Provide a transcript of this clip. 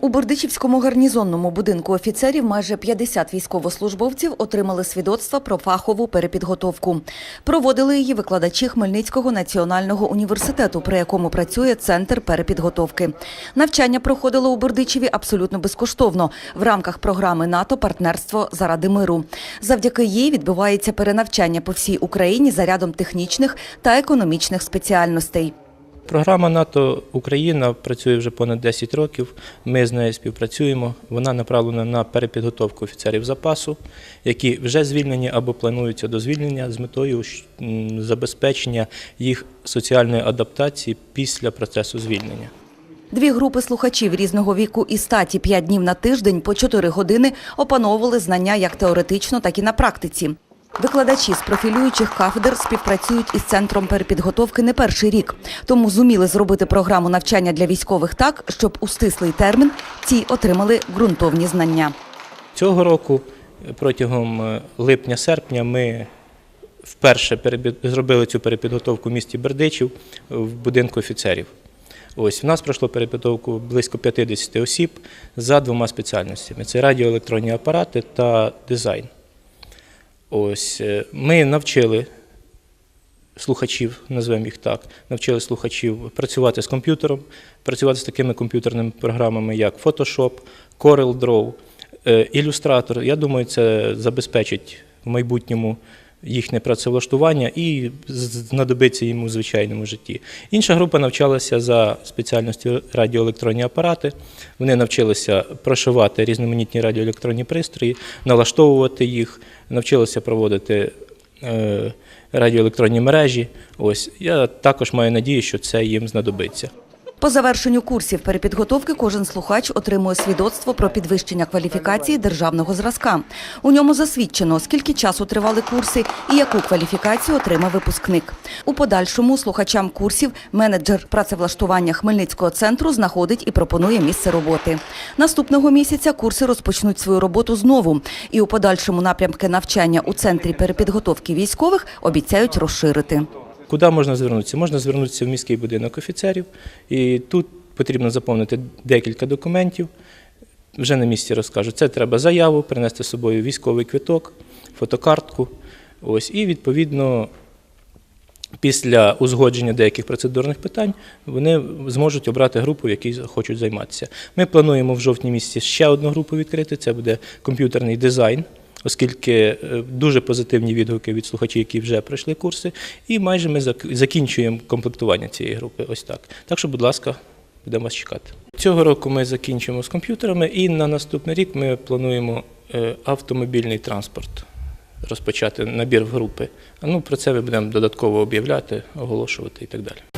У Бердичівському гарнізонному будинку офіцерів майже 50 військовослужбовців отримали свідоцтва про фахову перепідготовку. Проводили її викладачі Хмельницького національного університету, при якому працює центр перепідготовки. Навчання проходило у Бердичеві абсолютно безкоштовно в рамках програми НАТО Партнерство заради миру. Завдяки їй відбувається перенавчання по всій Україні за рядом технічних та економічних спеціальностей. Програма НАТО Україна працює вже понад 10 років. Ми з нею співпрацюємо. Вона направлена на перепідготовку офіцерів запасу, які вже звільнені або плануються до звільнення з метою забезпечення їх соціальної адаптації після процесу звільнення. Дві групи слухачів різного віку і статі п'ять днів на тиждень по 4 години опановували знання як теоретично, так і на практиці. Викладачі з профілюючих кафедр співпрацюють із центром перепідготовки не перший рік, тому зуміли зробити програму навчання для військових так, щоб у стислий термін ці отримали ґрунтовні знання. Цього року протягом е, липня-серпня ми вперше зробили цю перепідготовку в місті Бердичів в будинку офіцерів. Ось в нас пройшло перепідготовку близько 50 осіб за двома спеціальностями: це радіоелектронні апарати та дизайн. Ось е, ми навчили слухачів, назвемо їх так, навчили слухачів працювати з комп'ютером, працювати з такими комп'ютерними програмами, як Photoshop, CorelDRAW, е, Illustrator. Я думаю, це забезпечить в майбутньому їхнє працевлаштування і знадобиться їм у звичайному житті. Інша група навчалася за спеціальністю радіоелектронні апарати. Вони навчилися прошивати різноманітні радіоелектронні пристрої, налаштовувати їх, навчилися проводити е, радіоелектронні мережі. Ось я також маю надію, що це їм знадобиться. По завершенню курсів перепідготовки кожен слухач отримує свідоцтво про підвищення кваліфікації державного зразка. У ньому засвідчено, скільки часу тривали курси і яку кваліфікацію отримав випускник. У подальшому слухачам курсів менеджер працевлаштування Хмельницького центру знаходить і пропонує місце роботи. Наступного місяця курси розпочнуть свою роботу знову, і у подальшому напрямки навчання у центрі перепідготовки військових обіцяють розширити. Куди можна звернутися? Можна звернутися в міський будинок офіцерів, і тут потрібно заповнити декілька документів. Вже на місці розкажу. Це треба заяву, принести з собою військовий квиток, фотокартку. Ось, і відповідно. Після узгодження деяких процедурних питань вони зможуть обрати групу, в якій хочуть займатися. Ми плануємо в жовтні місяці ще одну групу відкрити. Це буде комп'ютерний дизайн, оскільки е, дуже позитивні відгуки від слухачів, які вже пройшли курси. І майже ми зак- закінчуємо комплектування цієї групи. Ось так. Так що, будь ласка, будемо вас чекати. Цього року ми закінчимо з комп'ютерами, і на наступний рік ми плануємо е, автомобільний транспорт розпочати набір в групи. Ну про це ми будемо додатково об'являти, оголошувати і так далі.